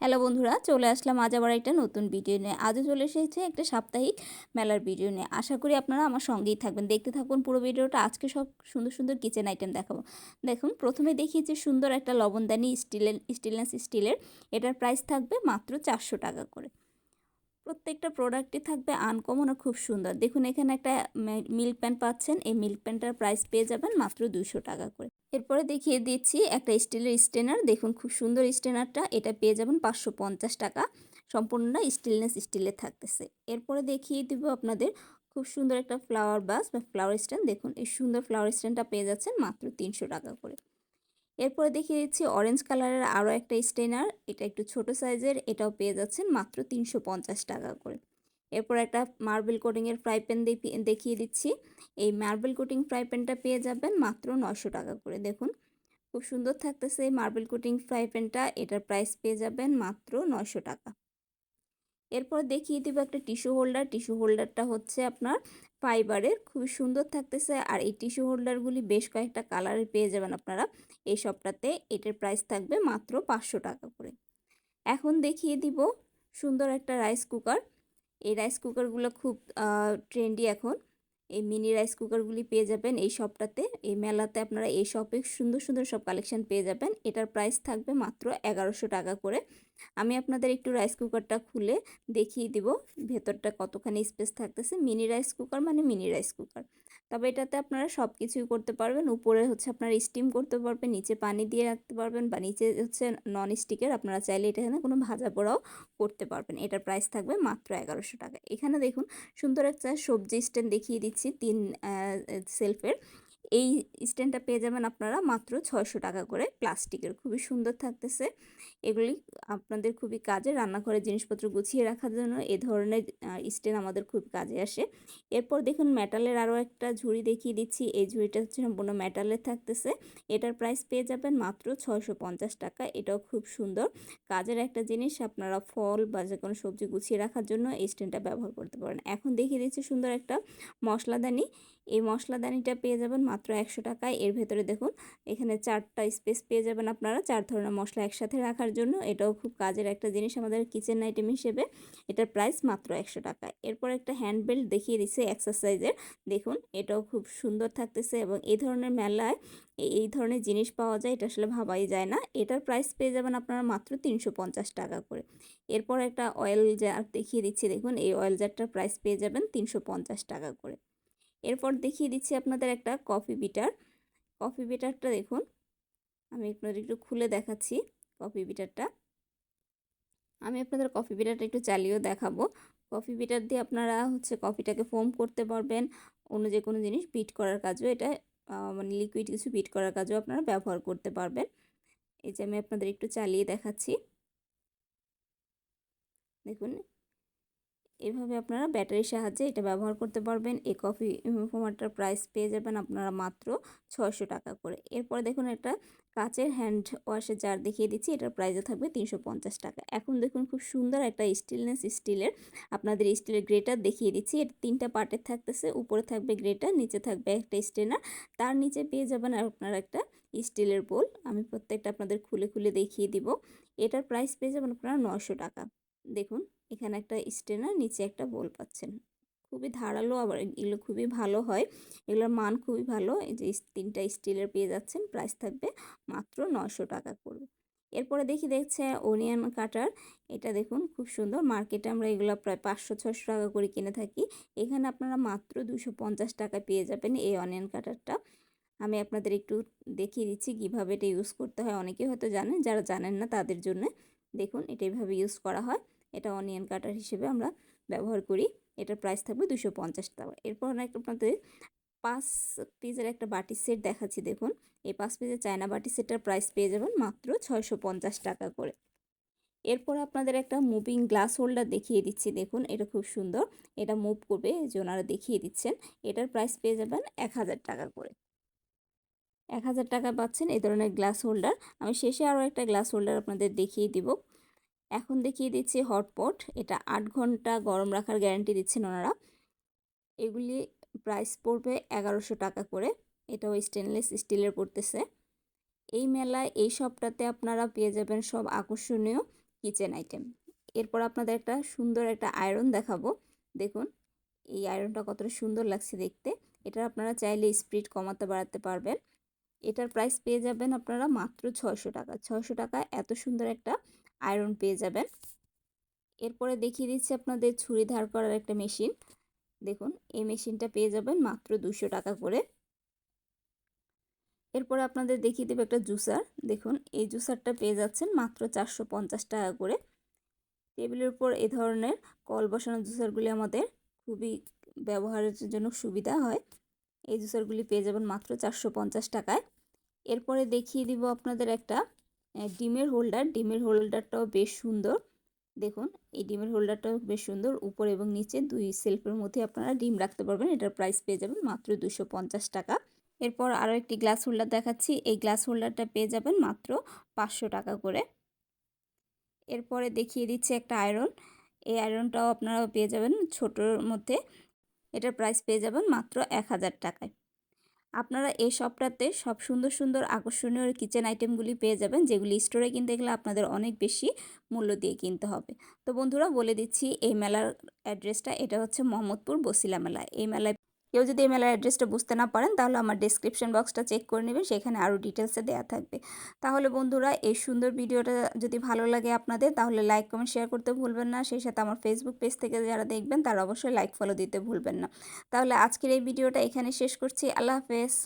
Hello বন্ধুরা, চলে আসলাম আজ আবার একটা নতুন ভিডিও নিয়ে। আজও চলে এসেছে একটা সাপ্তাহিক মেলার ভিডিও নিয়ে। আশা করি আপনারা আমার সঙ্গেই থাকবেন। দেখতে থাকুন পুরো ভিডিওটা। আজকে সব সুন্দর সুন্দর কিচেন আইটেম দেখাবো। দেখুন, প্রথমে দেখিয়েছি সুন্দর একটা লবণদানি স্টিলের স্টিলেন্স স্টিলের এটার প্রাইস থাকবে মাত্র চারশো টাকা করে। প্রত্যেকটা প্রোডাক্টই থাকবে আনকমন ও খুব সুন্দর। দেখুন, এখানে একটা মিল্ক প্যান পাচ্ছেন। এই মিল্ক প্যানটার প্রাইস পেয়ে যাবেন মাত্র দুশো টাকা করে। এরপরে দেখিয়ে দিচ্ছি একটা স্টিলের স্টেনার দেখুন, খুব সুন্দর স্টেনারটা এটা পেয়ে যাবেন পাঁচশো পঞ্চাশ টাকা। সম্পূর্ণ স্টিলনেস স্টিলের থাকতেছে। এরপরে দেখিয়ে দিব আপনাদের খুব সুন্দর একটা ফ্লাওয়ার বাস বা ফ্লাওয়ার স্ট্যান্ড। দেখুন, এই সুন্দর ফ্লাওয়ার স্ট্যান্ডটা পেয়ে যাচ্ছেন মাত্র তিনশো টাকা করে। এরপরে দেখিয়ে দিচ্ছি অরেঞ্জ কালারের আরও একটা স্টেনার এটা একটু ছোট সাইজের এটাও পেয়ে যাচ্ছেন মাত্র তিনশো পঞ্চাশ টাকা করে। এরপর একটা মার্বেল কোটিংয়ের ফ্রাই প্যান দেখিয়ে দিচ্ছি। এই মার্বেল কোটিং ফ্রাই প্যানটা পেয়ে যাবেন মাত্র নশো টাকা করে। দেখুন, খুব সুন্দর থাকতেছে এই মার্বেল কোটিং ফ্রাই প্যানটা এটার প্রাইস পেয়ে যাবেন মাত্র নশো টাকা। এরপর দেখিয়ে দেবো একটা টিস্যু হোল্ডার টিস্যু হোল্ডারটা হচ্ছে আপনার ফাইবারের খুবই সুন্দর থাকতেছে। আর এই টিস্যু হোল্ডারগুলি বেশ কয়েকটা কালারের পেয়ে যাবেন আপনারা। এই সবটাতে এটার প্রাইস থাকবে মাত্র পাঁচশো টাকা করে। এখন দেখিয়ে দিব সুন্দর একটা রাইস কুকার। এই রাইস কুকারগুলো খুব ট্রেন্ডি এখন। এই মিনি রাইস কুকারগুলি পেয়ে যাবেন এই শপটাতে এই মেলাতে আপনারা এই শপে সুন্দর সুন্দর সব কালেকশন পেয়ে যাবেন। এটার প্রাইস থাকবে মাত্র এগারোশো টাকা করে। আমি আপনাদের একটু রাইস কুকারটা খুলে দেখিয়ে দিব। ভেতরটা কতখানি স্পেস থাকতেছে। মিনি রাইস কুকার মানে মিনি রাইস কুকার তবে এটাতে আপনারা সব কিছুই করতে পারবেন। উপরে হচ্ছে আপনারা স্টিম করতে পারবেন, নিচে পানি দিয়ে রাখতে পারবেন বা নিচে হচ্ছে নন স্টিকের আপনারা চাইলে এটা এখানে কোনো ভাজা পোড়াও করতে পারবেন। এটার প্রাইস থাকবে মাত্র এগারোশো টাকা। এখানে দেখুন সুন্দর একটা সবজি স্ট্যান্ড দেখিয়ে দিচ্ছি। তিন সেলফের এই স্ট্যান্ডটা পেয়ে যাবেন আপনারা মাত্র ছয়শো টাকা করে প্লাস্টিকের। খুবই সুন্দর থাকতেছে। এগুলি আপনাদের খুবই কাজে, রান্নাঘরের জিনিসপত্র গুছিয়ে রাখার জন্য এ ধরনের স্ট্যান্ড আমাদের খুব কাজে আসে। এরপর দেখুন মেটালের আরও একটা ঝুড়ি দেখিয়ে দিচ্ছি। এই ঝুড়িটা হচ্ছে সম্পূর্ণ মেটালের থাকতেছে। এটার প্রাইস পেয়ে যাবেন মাত্র ছয়শো পঞ্চাশ টাকা। এটাও খুব সুন্দর। কাজের একটা জিনিস, আপনারা ফল বা যে কোনো সবজি গুছিয়ে রাখার জন্য এই স্ট্যান্ডটা ব্যবহার করতে পারেন। এখন দেখিয়ে দিচ্ছি সুন্দর একটা মশলাদানি। এই মশলাদানিটা পেয়ে যাবেন মাত্র একশো টাকায়। এর ভেতরে দেখুন, এখানে চারটা স্পেস পেয়ে যাবেন আপনারা। চার ধরনের মশলা একসাথে রাখার জন্য। এটাও খুব কাজের একটা জিনিস আমাদের কিচেন আইটেম হিসেবে। এটার প্রাইস মাত্র একশো টাকা এরপর একটা হ্যান্ড বেল্ট দেখিয়ে দিচ্ছে এক্সারসাইজের দেখুন, এটাও খুব সুন্দর থাকতেছে এবং এই ধরনের মেলায় এই ধরনের জিনিস পাওয়া যায়, এটা আসলে ভাবাই যায় না। এটার প্রাইস পেয়ে যাবেন আপনারা মাত্র তিনশো পঞ্চাশ টাকা করে। এরপর একটা অয়েল জার দেখিয়ে দিচ্ছি। দেখুন, এই অয়েল জারটার প্রাইস পেয়ে যাবেন তিনশো পঞ্চাশ টাকা করে। এরপর দেখিয়ে দিচ্ছি আপনাদের একটা কফি বিটার। কফি বিটারটা দেখুন, আমি আপনাদের একটু খুলে দেখাচ্ছি কফি বিটারটা। আমি আপনাদের কফি বিটারটা একটু চালিয়েও দেখাবো। কফি বিটার দিয়ে আপনারা হচ্ছে কফিটাকে ফোম করতে পারবেন, অন্য যে কোনো জিনিস বিট করার কাজও এটা মানে লিকুইড কিছু বিট করার কাজও আপনারা ব্যবহার করতে পারবেন। এই যে আমি আপনাদের একটু চালিয়ে দেখাচ্ছি। দেখুন এভাবে আপনারা ব্যাটারির সাহায্যে এটা ব্যবহার করতে পারবেন। এই কফি ফোমারটার প্রাইস পেয়ে যাবেন আপনারা মাত্র ছয়শো টাকা করে। এরপর দেখুন একটা কাচের হ্যান্ড ওয়াশের জার দেখিয়ে দিচ্ছি। এটার প্রাইসও থাকবে তিনশো পঞ্চাশ টাকা। এখন দেখুন খুব সুন্দর একটা স্টিলনেস স্টিলের আপনাদের স্টিলের গ্রেটার দেখিয়ে দিচ্ছি। এটা তিনটা পার্টের থাকতেছে। উপরে থাকবে গ্রেটার নিচে থাকবে একটা স্টেনার তার নিচে পেয়ে যাবেন আপনারা একটা স্টিলের বোল আমি প্রত্যেকটা আপনাদের খুলে খুলে দেখিয়ে দিব। এটার প্রাইস পেয়ে যাবেন আপনারা নশো টাকা। দেখুন, এখানে একটা স্টেনার, নিচে একটা বোল পাচ্ছেন। খুবই ধারালো আবার, এগুলো খুবই ভালো হয়। এগুলোর মান খুবই ভালো। এই যে তিনটা স্টিলের পেয়ে যাচ্ছেন, প্রাইস থাকবে মাত্র নশো টাকা করবে এরপরে দেখি দেখছে অনিয়ন কাটার। এটা দেখুন, খুব সুন্দর। মার্কেটে আমরা এগুলো প্রায় পাঁচশো ছশো টাকা করে কিনে থাকি। এখানে আপনারা মাত্র দুশো পঞ্চাশ টাকা পেয়ে যাবেন এই অনিয়ন কাটারটা। আমি আপনাদের একটু দেখিয়ে দিচ্ছি কীভাবে এটা ইউজ করতে হয়। অনেকে হয়তো জানেন, যারা জানেন না তাদের জন্য দেখুন, এটা এইভাবে ইউজ করা হয়। এটা অনিয়ন কাটার হিসেবে আমরা ব্যবহার করি। এটার প্রাইস থাকবে দুশো পঞ্চাশ টাকা। এরপর আপনাদের পাঁচ পিসের একটা বাটি সেট দেখাচ্ছি, দেখুন। এই পাঁচ পিসের চায়না বাটি সেটটার প্রাইস পেয়ে যাবেন মাত্র ছয়শো পঞ্চাশ টাকা করে। এরপর আপনাদের একটা মুভিং গ্লাস হোল্ডার দেখিয়ে দিচ্ছি, দেখুন। এটা খুব সুন্দর। এটা মুভ করবে যে ওনারা দেখিয়ে দিচ্ছেন। এটার প্রাইস পেয়ে যাবেন এক হাজার টাকা করে। এক হাজার টাকা পাচ্ছেন এই ধরনের গ্লাস হোল্ডার আমি শেষে আরও একটা গ্লাস হোল্ডার আপনাদের দেখিয়ে দিব। এখন দেখিয়ে দিচ্ছি হটপট। এটা আট ঘণ্টা গরম রাখার গ্যারান্টি দিচ্ছেন ওনারা। এগুলি প্রাইস পড়বে এগারোশো টাকা করে। এটাও স্টেনলেস স্টিলের পড়তেছে। এই মেলায়, এই সবটাতে আপনারা পেয়ে যাবেন সব আকর্ষণীয় কিচেন আইটেম এরপর আপনাদের একটা সুন্দর একটা আয়রন দেখাবো। দেখুন, এই আয়রনটা কতটা সুন্দর লাগছে দেখতে। এটা আপনারা চাইলে স্পিড কমাতে বাড়াতে পারবেন। এটার প্রাইস পেয়ে যাবেন আপনারা মাত্র ছয়শো টাকা। ছয়শো টাকা এত সুন্দর একটা আয়রন পেয়ে যাবেন। এরপরে দেখিয়ে দিচ্ছি আপনাদের ছুরি ধার করার একটা মেশিন দেখুন, এই মেশিনটা পেয়ে যাবেন মাত্র দুশো টাকা করে। এরপরে আপনাদের দেখিয়ে দেবে একটা জুসার দেখুন, এই জুসারটা পেয়ে যাচ্ছেন মাত্র চারশো পঞ্চাশ টাকা করে। টেবিলের উপর এ ধরনের কল বসানো জুসারগুলি আমাদের খুবই ব্যবহারের জন্য সুবিধা হয়। এই জুসারগুলি পেয়ে যাবেন মাত্র চারশো পঞ্চাশ টাকায়। এরপরে দেখিয়ে দিব আপনাদের একটা ডিমের হোল্ডার। ডিমের হোল্ডারটাও বেশ সুন্দর। দেখুন, এই ডিমের হোল্ডারটাও বেশ সুন্দর। উপর এবং নিচে দুই সেলফের মধ্যে আপনারা ডিম রাখতে পারবেন। এটার প্রাইস পেয়ে যাবেন মাত্র দুশো টাকা। এরপর আরও একটি গ্লাস হোল্ডার দেখাচ্ছি। এই গ্লাস হোল্ডারটা পেয়ে যাবেন মাত্র পাঁচশো টাকা করে। এরপরে দেখিয়ে দিচ্ছি একটা আয়রন। এই আয়রনটাও আপনারা পেয়ে যাবেন ছোটোর মধ্যে। এটার প্রাইস পেয়ে যাবেন মাত্র এক হাজার টাকায়। আপনারা এই শপটাতে সব সুন্দর সুন্দর আকর্ষণীয় কিচেন আইটেমগুলি পেয়ে যাবেন, যেগুলি স্টোরে কিনতে গেলে আপনাদের অনেক বেশি মূল্য দিয়ে কিনতে হবে। তো বন্ধুরা বলে দিচ্ছি, এই মেলার অ্যাড্রেসটা এটা হচ্ছে মোহাম্মদপুর বসিলা মেলা। এই মেলায় কেউ যদি এই মেলার অ্যাড্রেসটা বুঝতে না পারেন, তাহলে আমার ডিসক্রিপশন বক্সটা চেক করে নেবেন, সেখানে আরও ডিটেলসে দেওয়া থাকবে। তাহলে বন্ধুরা, এই সুন্দর ভিডিওটা যদি ভালো লাগে আপনাদের, তাহলে লাইক কমেন্ট শেয়ার করতে ভুলবেন না। সেই সাথে আমার ফেসবুক পেজ থেকে যারা দেখবেন, তারা অবশ্যই লাইক ফলো দিতে ভুলবেন না। তাহলে আজকের এই ভিডিওটা এখানে শেষ করছি। আল্লাহ হাফেজ।